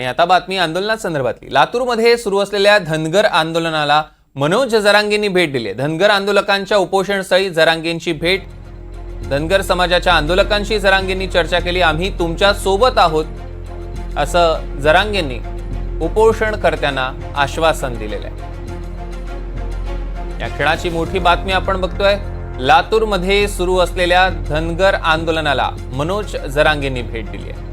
आणि आता बातमी आंदोलनासंदर्भातली लातूरमध्ये सुरू असलेल्या धनगर आंदोलनाला मनोज जरांगेंनी भेट दिली आहे. धनगर आंदोलकांच्या उपोषणस्थळी जरांगेंची भेट. धनगर समाजाच्या आंदोलकांशी जरांगेंनी चर्चा केली. आम्ही तुमच्यासोबत आहोत असं जरांगेंनी उपोषणकर्त्यांना आश्वासन दिलेलं आहे. या क्षणाची मोठी बातमी आपण बघतोय. लातूरमध्ये सुरू असलेल्या धनगर आंदोलनाला मनोज जरांगेंनी भेट दिली आहे.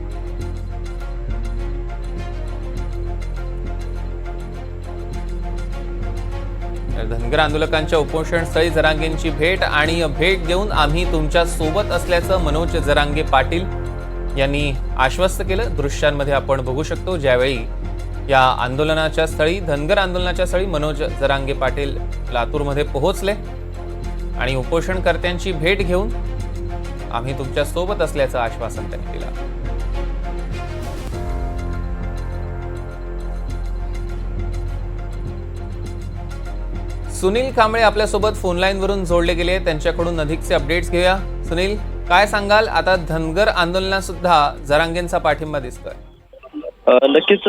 धनगर आंदोलकांच्या उपोषणस्थळी जरांगेंची भेट आणि भेट देऊन आम्ही तुमच्यासोबत असल्याचं मनोज जरांगे पाटील यांनी आश्वस्त केलं. दृश्यांमध्ये आपण बघू शकतो ज्यावेळी या आंदोलनाच्या स्थळी धनगर आंदोलनाच्या स्थळी मनोज जरांगे पाटील लातूरमध्ये पोहोचले आणि उपोषणकर्त्यांची भेट घेऊन आम्ही तुमच्यासोबत असल्याचं आश्वासन त्यांनी दिलं. सुनील कांबळे आपल्यासोबत फोन लाईन वरून जोडले गेले. त्यांच्याकडून अधिकचे अपडेट्स घेऊया. सुनील काय सांगाल? आता धनगर आंदोलनात सुद्धा जरांगेंचा पाठिंबा दिसतोय. नक्कीच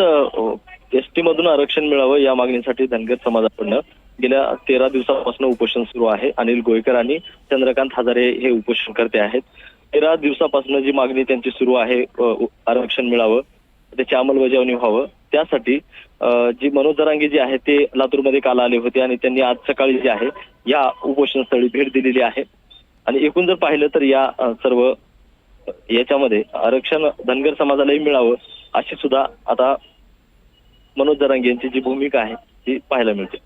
एस टी मधून आरक्षण मिळावं या मागणीसाठी धनगर समाजाकडनं गेल्या तेरा दिवसापासून उपोषण सुरू आहे. अनिल गोयकर आणि चंद्रकांत हजारे हे उपोषण करते आहेत. तेरा दिवसापासून जी मागणी त्यांची सुरू आहे आरक्षण मिळावं त्याची अंमलबजावणी व्हावं त्यासाठी जी मनोज दरांगे जे आहे ते लातूरमध्ये काल आले होते आणि त्यांनी आज सकाळी जे आहे या उपोषणस्थळी भेट दिलेली आहे. आणि एकूण जर पाहिलं तर या सर्व याच्यामध्ये आरक्षण धनगर समाजालाही मिळावं अशी सुद्धा आता मनोज दरांगे यांची जी भूमिका आहे ती पाहायला मिळते.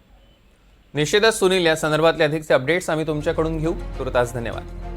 निश्चितच सुनील या संदर्भातले अधिकचे अपडेट्स आम्ही तुमच्याकडून घेऊ. तुर्तास धन्यवाद.